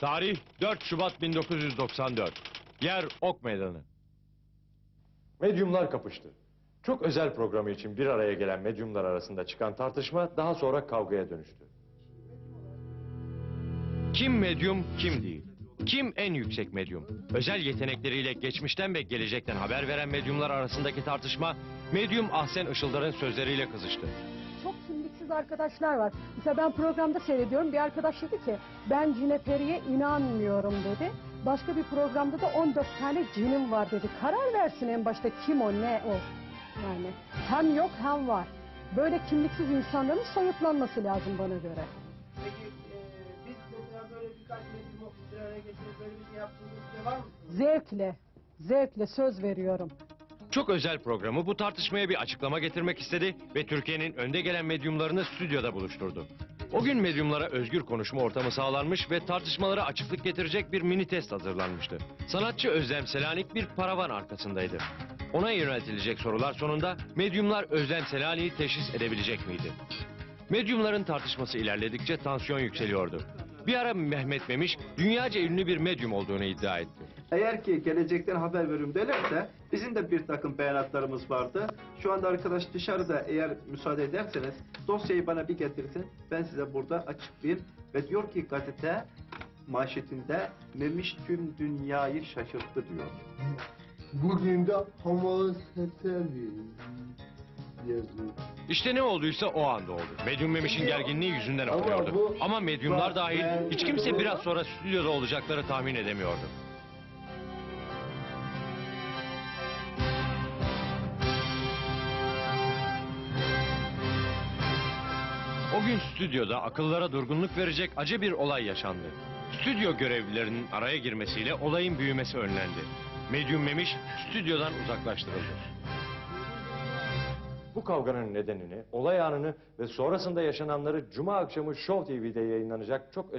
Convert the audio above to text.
Tarih 4 Şubat 1994. Yer Ok Meydanı. Medyumlar kapıştı. Çok özel programı için bir araya gelen medyumlar arasında çıkan tartışma daha sonra kavgaya dönüştü. Kim medyum, kim değil? Kim en yüksek medyum? Özel yetenekleriyle geçmişten ve gelecekten haber veren medyumlar arasındaki tartışma, medyum Ahsen Işıldar'ın sözleriyle kızıştı. Kimliksiz arkadaşlar var. Mesela ben programda seyrediyorum. Bir arkadaş dedi ki ben cine periye inanmıyorum dedi. Başka bir programda da 14 tane cinim var dedi. Karar versin en başta kim o ne o. Yani hem yok hem var. Böyle kimliksiz insanların soyutlanması lazım bana göre. Peki e, biz mesela böyle birkaç medyumu bir araya getirip böyle bir şey yaptığımızda var mı? Zevkle, zevkle söz veriyorum. Çok özel programı bu tartışmaya bir açıklama getirmek istedi ve Türkiye'nin önde gelen medyumlarını stüdyoda buluşturdu. O gün medyumlara özgür konuşma ortamı sağlanmış ve tartışmalara açıklık getirecek bir mini test hazırlanmıştı. Sanatçı Özlem Selanik bir paravan arkasındaydı. Ona yöneltilecek sorular sonunda medyumlar Özlem Selanik'i teşhis edebilecek miydi? Medyumların tartışması ilerledikçe tansiyon yükseliyordu. Bir ara Mehmet Memiş dünyaca ünlü bir medyum olduğunu iddia etti. Eğer ki gelecekten haber veriyorum derlerse bizim de bir takım beyanatlarımız vardı. Şu anda arkadaş dışarıda eğer müsaade ederseniz dosyayı bana bir getirsin. Ben size burada açıklayayım. Ve diyor ki gazete manşetinde Memiş tüm dünyayı şaşırttı diyor. Bugün de homoseksüel yazıyor. İşte ne olduysa o anda oldu. Medyum Memiş'in gerginliği yüzünden Ama okuyordu. bu- Ama medyumlar Bak, dahil ben- hiç kimse biraz sonra stüdyoda olacakları tahmin edemiyordu. O gün stüdyoda akıllara durgunluk verecek acı bir olay yaşandı. Stüdyo görevlilerinin araya girmesiyle olayın büyümesi önlendi. Medyum Memiş stüdyodan uzaklaştırıldı. Bu kavganın nedenini, olay anını ve sonrasında yaşananları Cuma akşamı Show TV'de yayınlanacak çok